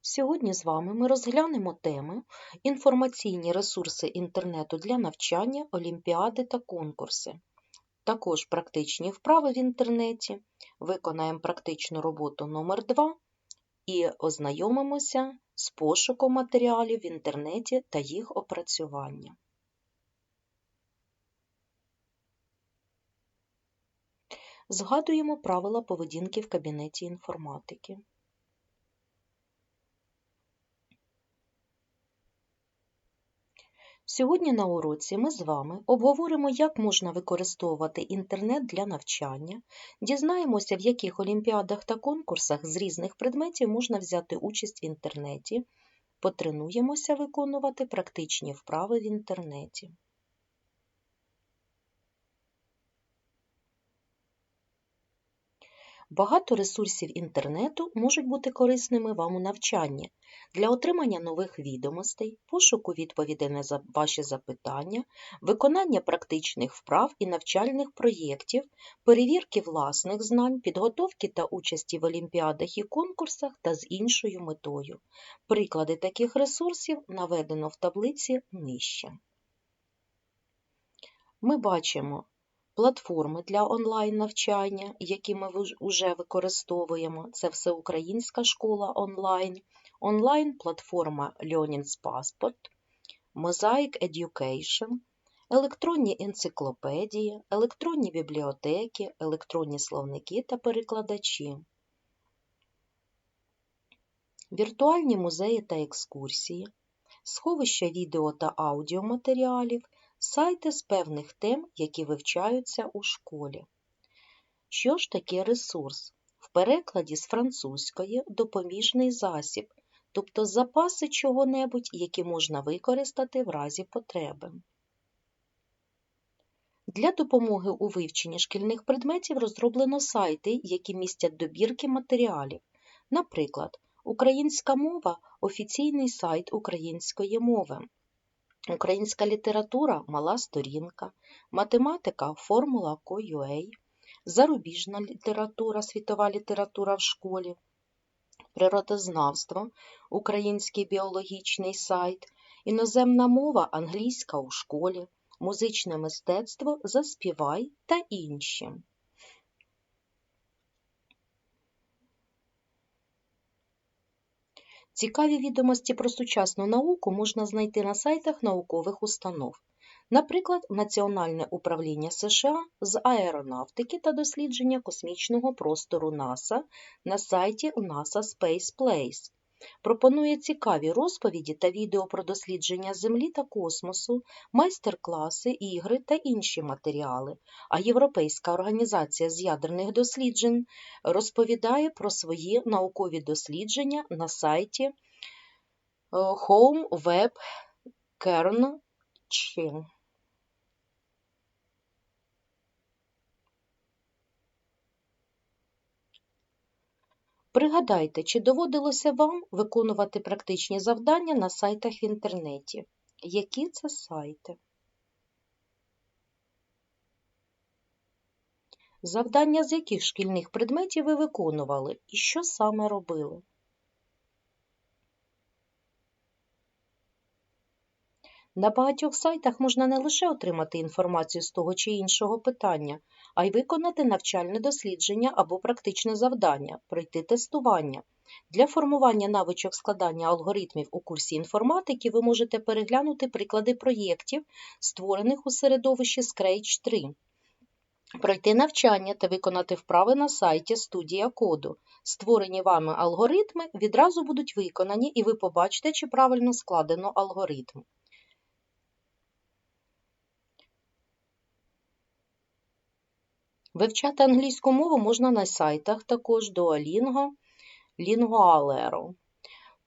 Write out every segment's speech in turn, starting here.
Сьогодні з вами ми розглянемо теми інформаційні ресурси інтернету для навчання, олімпіади та конкурси. Також практичні вправи в інтернеті, виконаємо практичну роботу номер 2 і ознайомимося з пошуком матеріалів в інтернеті та їх опрацювання. Згадуємо правила поведінки в кабінеті інформатики. Сьогодні на уроці ми з вами обговоримо, як можна використовувати інтернет для навчання, дізнаємося, в яких олімпіадах та конкурсах з різних предметів можна взяти участь в інтернеті, потренуємося виконувати практичні вправи в інтернеті. Багато ресурсів інтернету можуть бути корисними вам у навчанні для отримання нових відомостей, пошуку відповідей на ваші запитання, виконання практичних вправ і навчальних проєктів, перевірки власних знань, підготовки та участі в олімпіадах і конкурсах та з іншою метою. Приклади таких ресурсів наведено в таблиці нижче. Ми бачимо платформи для онлайн-навчання, які ми вже використовуємо. Це Всеукраїнська школа онлайн, онлайн-платформа Learning's Passport, Mosaic Education, електронні енциклопедії, електронні бібліотеки, електронні словники та перекладачі. Віртуальні музеї та екскурсії, сховища відео та аудіоматеріалів, сайти з певних тем, які вивчаються у школі. Що ж таке ресурс? В перекладі з французької допоміжний засіб, тобто запаси чого-небудь, які можна використати в разі потреби. Для допомоги у вивченні шкільних предметів розроблено сайти, які містять добірки матеріалів. Наприклад, Українська мова офіційний сайт української мови. Українська література мала сторінка, математика формула КОЮЕЙ, зарубіжна література, світова література в школі, природознавство, український біологічний сайт, іноземна мова англійська у школі, музичне мистецтво Заспівай та інші. Цікаві відомості про сучасну науку можна знайти на сайтах наукових установ, наприклад, Національне управління США з аеронавтики та дослідження космічного простору НАСА на сайті NASA Space Place. Пропонує цікаві розповіді та відео про дослідження Землі та космосу, майстер-класи, ігри та інші матеріали. А Європейська організація з ядерних досліджень розповідає про свої наукові дослідження на сайті е, Пригадайте, чи доводилося вам виконувати практичні завдання на сайтах в інтернеті? Які це сайти? Завдання з яких шкільних предметів ви виконували і що саме робили? На багатьох сайтах можна не лише отримати інформацію з того чи іншого питання, а й виконати навчальне дослідження або практичне завдання, пройти тестування. Для формування навичок складання алгоритмів у курсі інформатики ви можете переглянути приклади проєктів, створених у середовищі Scratch 3. Пройти навчання та виконати вправи на сайті студія коду. Створені вами алгоритми відразу будуть виконані, і ви побачите, чи правильно складено алгоритм. Вивчати англійську мову можна на сайтах також Duolingo, Lingoalero.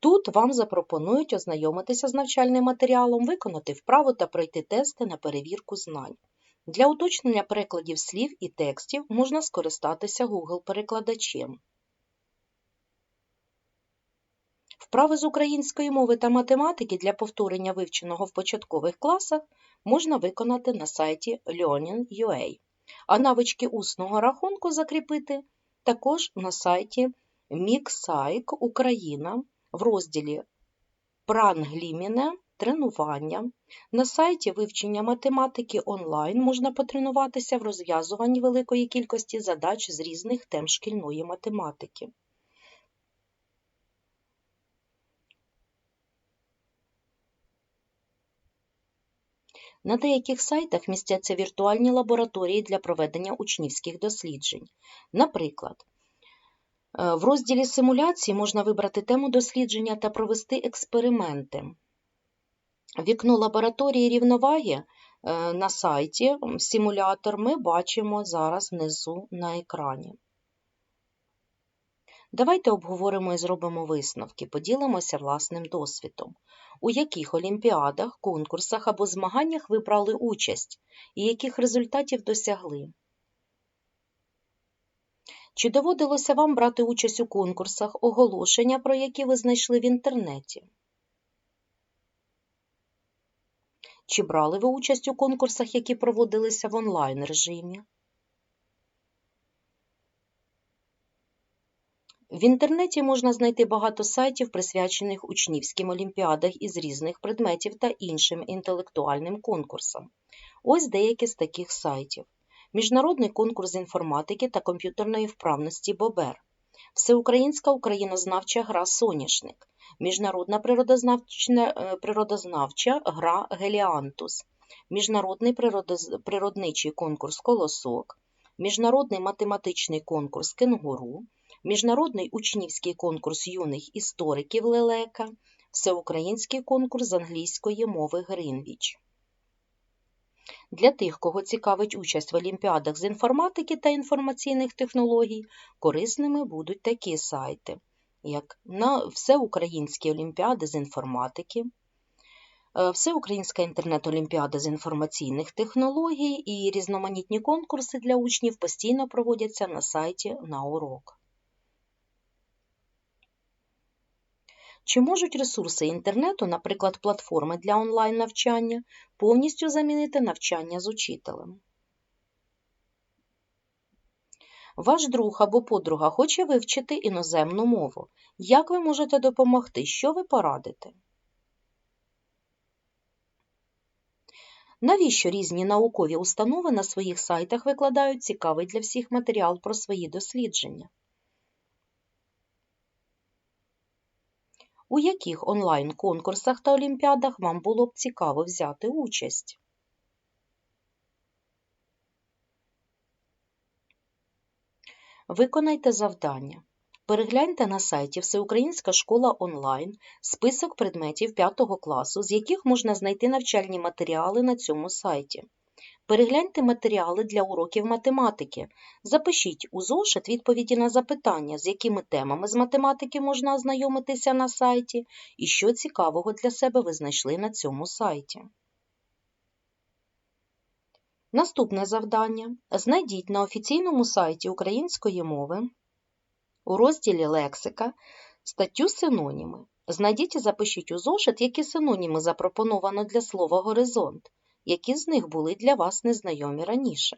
Тут вам запропонують ознайомитися з навчальним матеріалом, виконати вправу та пройти тести на перевірку знань. Для уточнення перекладів слів і текстів можна скористатися Google-перекладачем. Вправи з української мови та математики для повторення вивченого в початкових класах можна виконати на сайті Learning.ua а навички усного рахунку закріпити також на сайті Міксайк Україна в розділі Прангліміне тренування на сайті вивчення математики онлайн можна потренуватися в розв'язуванні великої кількості задач з різних тем шкільної математики. На деяких сайтах містяться віртуальні лабораторії для проведення учнівських досліджень. Наприклад, е, в розділі симуляції можна вибрати тему дослідження та провести експерименти. Вікно лабораторії рівноваги е, на сайті симулятор ми бачимо зараз внизу на екрані. Давайте обговоримо і зробимо висновки, поділимося власним досвідом. У яких олімпіадах, конкурсах або змаганнях ви брали участь і яких результатів досягли? Чи доводилося вам брати участь у конкурсах, оголошення, про які ви знайшли в інтернеті? Чи брали ви участь у конкурсах, які проводилися в онлайн режимі? В інтернеті можна знайти багато сайтів, присвячених учнівським олімпіадах із різних предметів та іншим інтелектуальним конкурсам. Ось деякі з таких сайтів: Міжнародний конкурс інформатики та комп'ютерної вправності Бобер, Всеукраїнська українознавча гра Соняшник, Міжнародна природознавча, е, природознавча гра Геліантус, Міжнародний природничий конкурс Колосок, Міжнародний математичний конкурс Кенгуру. Міжнародний учнівський конкурс юних істориків Лелека, Всеукраїнський конкурс з англійської мови Гринвіч. Для тих, кого цікавить участь в олімпіадах з інформатики та інформаційних технологій, корисними будуть такі сайти, як на Всеукраїнські олімпіади з інформатики, е, Всеукраїнська інтернет-олімпіада з інформаційних технологій і різноманітні конкурси для учнів постійно проводяться на сайті на урок. Чи можуть ресурси інтернету, наприклад, платформи для онлайн-навчання, повністю замінити навчання з учителем? Ваш друг або подруга хоче вивчити іноземну мову. Як ви можете допомогти? Що ви порадите? Навіщо різні наукові установи на своїх сайтах викладають цікавий для всіх матеріал про свої дослідження? У яких онлайн-конкурсах та олімпіадах вам було б цікаво взяти участь? Виконайте завдання. Перегляньте на сайті Всеукраїнська школа онлайн список предметів 5 класу, з яких можна знайти навчальні матеріали на цьому сайті. Перегляньте матеріали для уроків математики. Запишіть у зошит відповіді на запитання, з якими темами з математики можна ознайомитися на сайті, і що цікавого для себе ви знайшли на цьому сайті. Наступне завдання. Знайдіть на офіційному сайті української мови у розділі Лексика статтю синоніми. Знайдіть і запишіть у зошит, які синоніми запропоновано для слова горизонт які з них були для вас незнайомі раніше.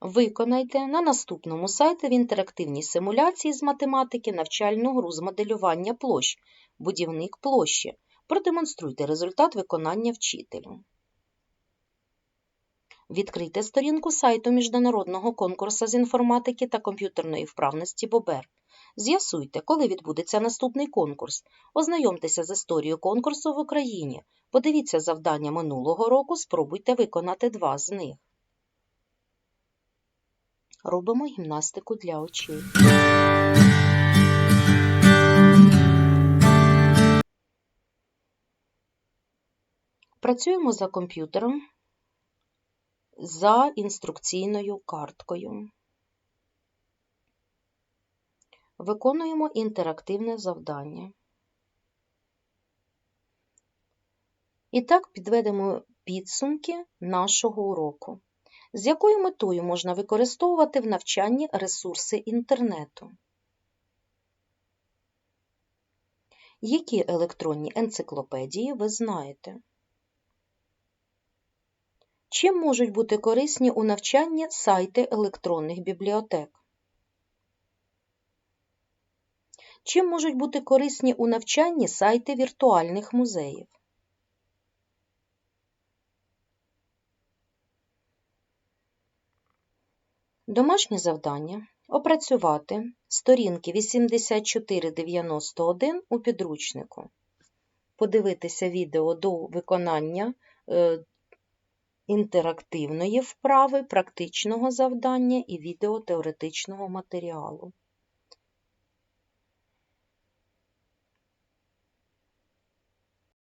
Виконайте на наступному сайті в інтерактивній симуляції з математики навчальну гру з моделювання площ, будівник площі. Продемонструйте результат виконання вчителю. Відкрийте сторінку сайту Міжнародного конкурсу з інформатики та комп'ютерної вправності Бобер. З'ясуйте, коли відбудеться наступний конкурс. Ознайомтеся з історією конкурсу в Україні. Подивіться завдання минулого року, спробуйте виконати два з них. Робимо гімнастику для очей. Працюємо за комп'ютером за інструкційною карткою. Виконуємо інтерактивне завдання. І так підведемо підсумки нашого уроку. З якою метою можна використовувати в навчанні ресурси інтернету? Які електронні енциклопедії ви знаєте? Чим можуть бути корисні у навчанні сайти електронних бібліотек? Чим можуть бути корисні у навчанні сайти віртуальних музеїв? Домашнє завдання опрацювати сторінки 84-91 у підручнику, подивитися відео до виконання е, інтерактивної вправи, практичного завдання і відеотеоретичного матеріалу.